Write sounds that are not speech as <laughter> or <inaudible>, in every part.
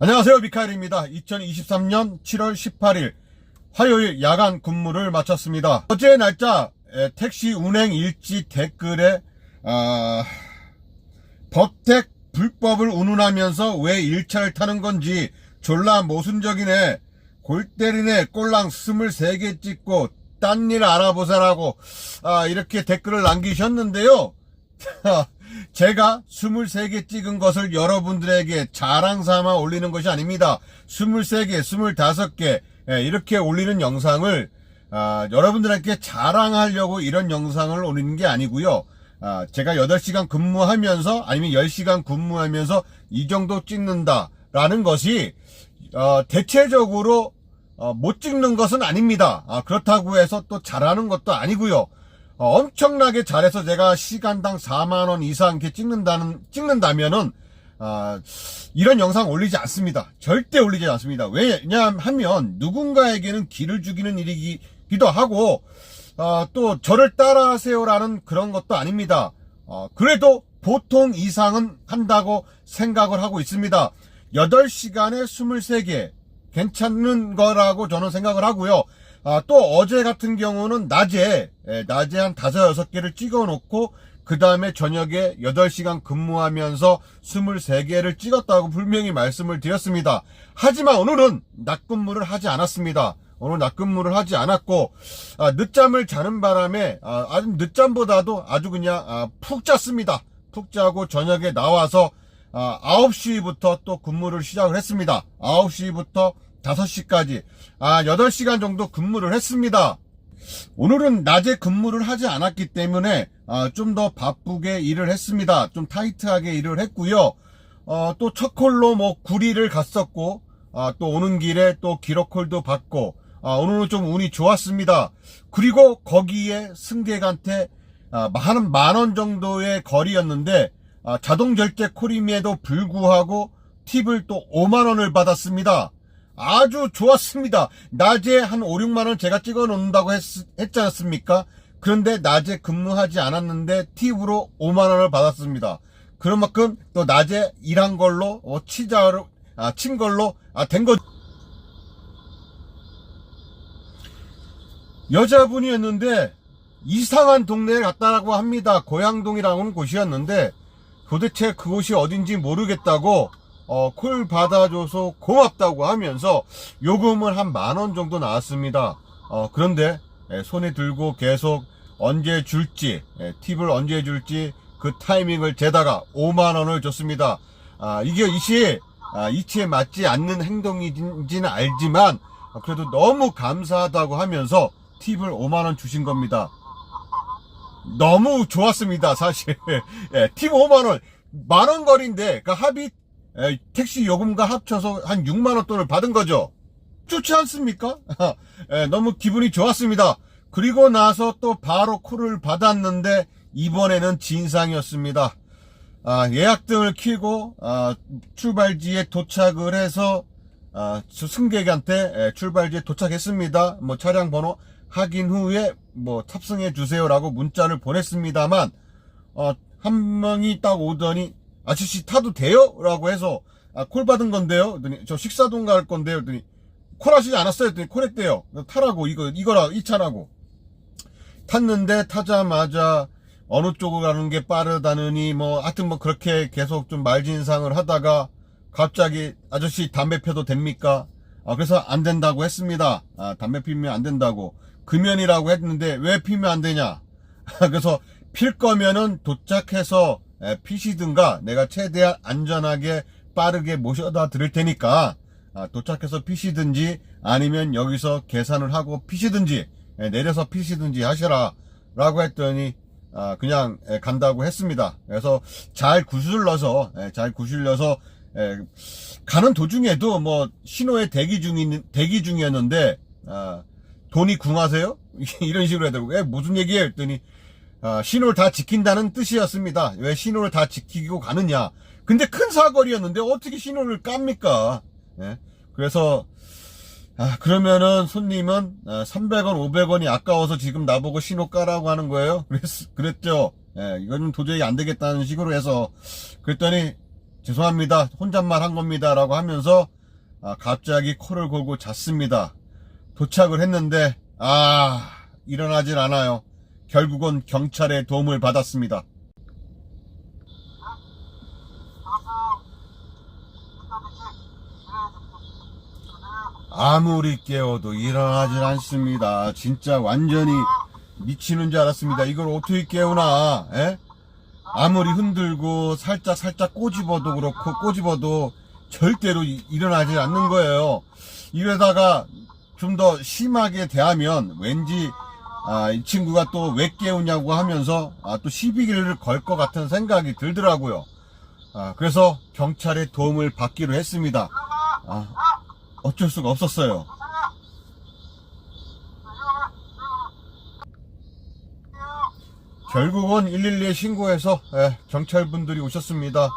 안녕하세요. 미카엘입니다. 2023년 7월 18일 화요일 야간 근무를 마쳤습니다. 어제 날짜 에, 택시 운행 일지 댓글에 아, 법택 불법을 운운하면서 왜 1차를 타는 건지 졸라 모순적이네. 골 때리네. 꼴랑 23개 찍고 딴 일 알아보세라고 아, 이렇게 댓글을 남기셨는데요. <laughs> 제가 23개 찍은 것을 여러분들에게 자랑 삼아 올리는 것이 아닙니다. 23개, 25개 예, 이렇게 올리는 영상을 아, 여러분들에게 자랑하려고 이런 영상을 올리는 게 아니고요. 아, 제가 8시간 근무하면서 아니면 10시간 근무하면서 이 정도 찍는다라는 것이 어, 대체적으로 어, 못 찍는 것은 아닙니다. 아, 그렇다고 해서 또 잘하는 것도 아니고요. 어, 엄청나게 잘해서 제가 시간당 4만 원 이상 이렇게 찍는다는 찍는다면은 아, 이런 영상 올리지 않습니다. 절대 올리지 않습니다. 왜냐하면 누군가에게는 기를 죽이는 일이기도 하고 아, 또 저를 따라하세요라는 그런 것도 아닙니다. 어, 그래도 보통 이상은 한다고 생각을 하고 있습니다. 8시간에 23개 괜찮은 거라고 저는 생각을 하고요. 아, 또 어제 같은 경우는 낮에 예, 낮에 한 다섯 개를 찍어 놓고 그 다음에 저녁에 8시간 근무하면서 23개를 찍었다고 분명히 말씀을 드렸습니다. 하지만 오늘은 낮 근무를 하지 않았습니다. 오늘 낮 근무를 하지 않았고 아, 늦잠을 자는 바람에 아, 아주 늦잠보다도 아주 그냥 아, 푹 잤습니다. 푹 자고 저녁에 나와서 아, 9시부터 또 근무를 시작을 했습니다. 9시부터 5시까지 아 8시간 정도 근무를 했습니다. 오늘은 낮에 근무를 하지 않았기 때문에 아, 좀 더 바쁘게 일을 했습니다. 좀 타이트하게 일을 했고요. 어, 또 첫 콜로 뭐 구리를 갔었고 아, 또 오는 길에 또 기록콜도 받고 아, 오늘은 좀 운이 좋았습니다. 그리고 거기에 승객한테 아, 한 만 원 정도의 거리였는데 아, 자동 결제 콜임에도 불구하고 팁을 또 5만 원을 받았습니다. 아주 좋았습니다. 낮에 한 5, 6만 원 제가 찍어 놓는다고 했, 했지 않습니까? 그런데 낮에 근무하지 않았는데 팁으로 5만 원을 받았습니다. 그런 만큼 또 낮에 일한 걸로 어, 치자로 아, 친 걸로 아, 된 거. 여자분이었는데 이상한 동네에 갔다라고 합니다. 고양동이라는 곳이었는데 도대체 그곳이 어딘지 모르겠다고 어, 콜 받아줘서 고맙다고 하면서 요금을 한만 원 정도 나왔습니다. 어, 그런데 예, 손에 들고 계속 언제 줄지 예, 팁을 언제 줄지 그 타이밍을 재다가 5만 원을 줬습니다. 아, 이게 이시 아, 이치에 맞지 않는 행동인지는 알지만 아, 그래도 너무 감사하다고 하면서 팁을 5만 원 주신 겁니다. 너무 좋았습니다, 사실. <laughs> 예, 팁 5만 원, 만원 거리인데, 그 합의, 에, 택시 요금과 합쳐서 한 6만원 돈을 받은 거죠. 좋지 않습니까? <laughs> 예, 너무 기분이 좋았습니다. 그리고 나서 또 바로 콜을 받았는데, 이번에는 진상이었습니다. 아, 예약 등을 키고, 아, 출발지에 도착을 해서, 아, 저 승객한테 에, 출발지에 도착했습니다. 뭐 차량 번호 확인 후에 뭐 탑승해 주세요라고 문자를 보냈습니다만 어, 한 명이 딱 오더니 아저씨 타도 돼요? 라고 해서 아, 콜 받은 건데요. 그랬더니 저 식사동 갈 건데요. 그랬더니 콜 하시지 않았어요? 그랬더니 콜 했대요. 타라고 이거 이거라 이 차라고 탔는데 타자마자 어느 쪽으로 가는 게 빠르다느니 뭐 하여튼 뭐 그렇게 계속 좀 말진상을 하다가 갑자기 아저씨 담배 펴도 됩니까? 아, 그래서 안 된다고 했습니다. 아, 담배 피면 안 된다고. 금연이라고 했는데 왜 피면 안 되냐? <laughs> 그래서 필 거면은 도착해서 에, 피시든가 내가 최대한 안전하게 빠르게 모셔다 드릴 테니까 아, 도착해서 피시든지 아니면 여기서 계산을 하고 에, 내려서 피시든지 하시라 라고 했더니 아, 그냥 에, 간다고 했습니다. 그래서 잘 구슬러서 에, 잘 구슬려서 에, 가는 도중에도 뭐 신호에 대기 중인 대기 중이었는데 아, 돈이 궁하세요? <laughs> 이런 식으로 하더라고. 왜 무슨 얘기예요? 했더니 아, 신호를 다 지킨다는 뜻이었습니다. 왜 신호를 다 지키고 가느냐? 근데 큰 사거리였는데 어떻게 신호를 깝니까? 예? 그래서 아, 그러면은 손님은 아, 300원, 500원이 아까워서 지금 나보고 신호 까라고 하는 거예요? 그랬, 그랬죠. 예, 이거는 도저히 안 되겠다는 식으로 해서 그랬더니 죄송합니다. 혼잣말 한 겁니다. 라고 하면서 아, 갑자기 코를 골고 잤습니다. 도착을 했는데 아 일어나질 않아요. 결국은 경찰의 도움을 받았습니다. 아무리 깨워도 일어나질 않습니다. 진짜 완전히 미치는 줄 알았습니다. 이걸 어떻게 깨우나? 에? 아무리 흔들고 살짝 살짝 꼬집어도 그렇고 꼬집어도 절대로 이- 일어나질 않는 거예요. 이러다가 좀 더 심하게 대하면 왠지 아, 이 친구가 또 왜 깨우냐고 하면서 아, 또 시비를 걸 것 같은 생각이 들더라고요. 아, 그래서 경찰의 도움을 받기로 했습니다. 아, 어쩔 수가 없었어요. 결국은 112에 신고해서 예, 경찰분들이 오셨습니다.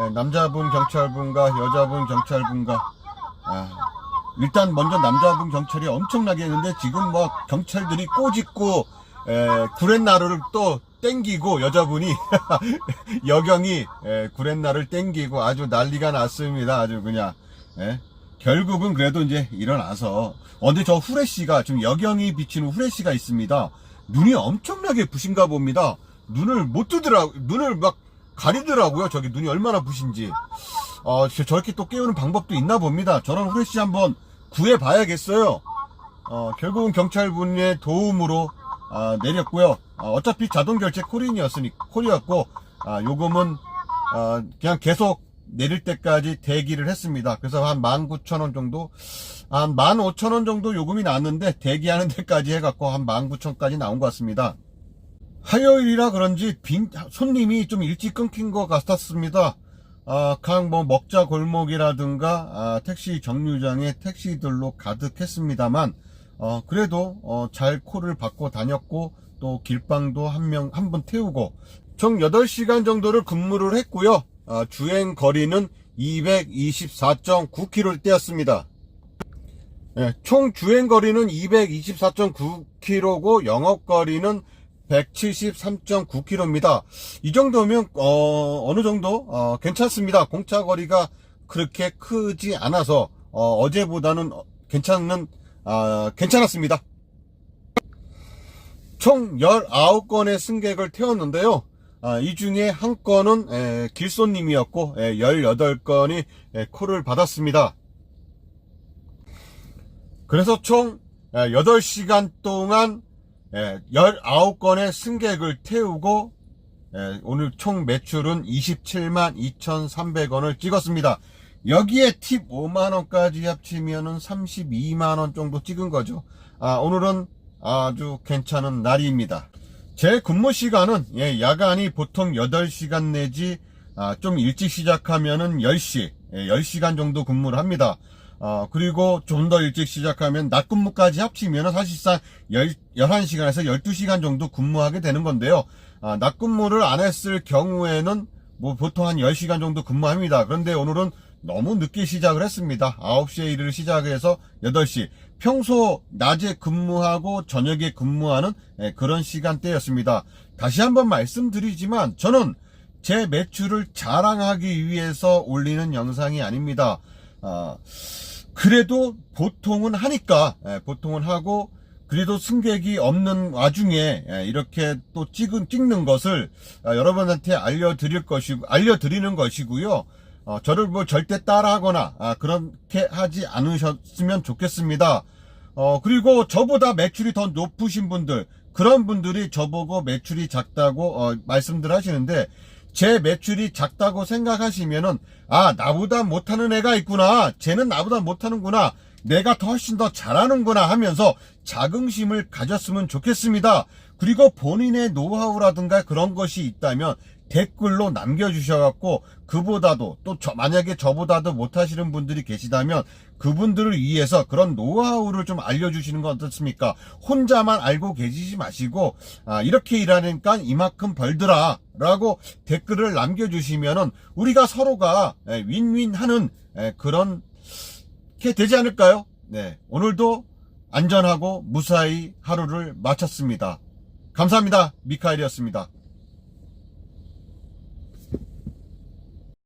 예, 남자분 경찰분과 여자분 경찰분과 아, 일단 먼저 남자분 경찰이 엄청나게 했는데 지금 뭐 경찰들이 꼬집고 에, 구렛나루를 또 땡기고 여자분이 <laughs> 여경이 에, 구렛나루를 땡기고 아주 난리가 났습니다. 아주 그냥 예. 결국은 그래도 이제 일어나서 어, 근데 저 후레쉬가 지금 여경이 비치는 후레쉬가 있습니다. 눈이 엄청나게 부신가 봅니다. 눈을 못 뜨더라고 눈을 막 가리더라고요. 저기 눈이 얼마나 부신지. 어, 저- 저렇게 또 깨우는 방법도 있나 봅니다. 저런 후레쉬 한번 구해봐야겠어요. 어, 결국은 경찰분의 도움으로 아, 내렸고요. 어, 차피 자동 결제 콜인이었으니 콜이었고 아, 요금은 아, 그냥 계속 내릴 때까지 대기를 했습니다. 그래서 한 19,000원 정도, 한 15,000원 정도 요금이 나왔는데 대기하는 데까지 해갖고 한 19,000원까지 나온 것 같습니다. 화요일이라 그런지 빈, 손님이 좀 일찍 끊긴 것 같았습니다. 아, 각뭐 먹자 골목이라든가 아, 택시 정류장에 택시들로 가득했습니다만 어, 그래도 어, 잘 콜을 받고 다녔고 또 길방도 한 명 한 분 태우고 총 8시간 정도를 근무를 했고요. 아, 주행 거리는 224.9km를 떼었습니다. 예, 총 주행 거리는 224.9km고 영업 거리는 173.9km입니다. 이 정도면 어, 느 정도 어, 괜찮습니다. 공차 거리가 그렇게 크지 않아서 어, 제보다는 괜찮은 아, 괜찮았습니다. 총 19건의 승객을 태웠는데요. 아, 이 중에 한 건은 에, 길손님이었고 에, 18건이 에, 콜을 받았습니다. 그래서 총 8시간 동안 19건의 승객을 태우고 에, 오늘 총 매출은 27만 2,300원을 찍었습니다. 여기에 팁 5만원까지 합치면은 32만원 정도 찍은 거죠. 아, 오늘은 아주 괜찮은 날입니다. 제 근무 시간은 예, 야간이 보통 8시간 내지 아, 좀 일찍 시작하면은 10시, 예, 10시간 정도 근무를 합니다. 아, 그리고 좀 더 일찍 시작하면 낮 근무까지 합치면 사실상 10, 11시간에서 12시간 정도 근무하게 되는 건데요. 아, 낮 근무를 안 했을 경우에는 뭐 보통 한 10시간 정도 근무합니다. 그런데 오늘은 너무 늦게 시작을 했습니다. 9시에 일을 시작해서 8시. 평소 낮에 근무하고 저녁에 근무하는 예, 그런 시간대였습니다. 다시 한번 말씀드리지만 저는 제 매출을 자랑하기 위해서 올리는 영상이 아닙니다. 아, 그래도 보통은 하니까 예, 보통은 하고 그래도 승객이 없는 와중에 예, 이렇게 또 찍은 찍는 것을 아, 여러분한테 알려드릴 것이고 알려드리는 것이고요. 어, 저를 뭐 절대 따라하거나 아, 그렇게 하지 않으셨으면 좋겠습니다. 어, 그리고 저보다 매출이 더 높으신 분들 그런 분들이 저보고 매출이 작다고 어, 말씀들 하시는데 제 매출이 작다고 생각하시면은 아 나보다 못하는 애가 있구나. 쟤는 나보다 못하는구나. 내가 더 훨씬 더 잘하는구나 하면서 자긍심을 가졌으면 좋겠습니다. 그리고 본인의 노하우라든가 그런 것이 있다면 댓글로 남겨주셔갖고 그보다도 또 저, 만약에 저보다도 못하시는 분들이 계시다면 그분들을 위해서 그런 노하우를 좀 알려주시는 건 어떻습니까? 혼자만 알고 계시지 마시고 아, 이렇게 일하니까 이만큼 벌더라 라고 댓글을 남겨주시면은 우리가 서로가 예, 윈윈하는 예, 그런 게 되지 않을까요? 네 오늘도 안전하고 무사히 하루를 마쳤습니다. 감사합니다. 미카엘이었습니다.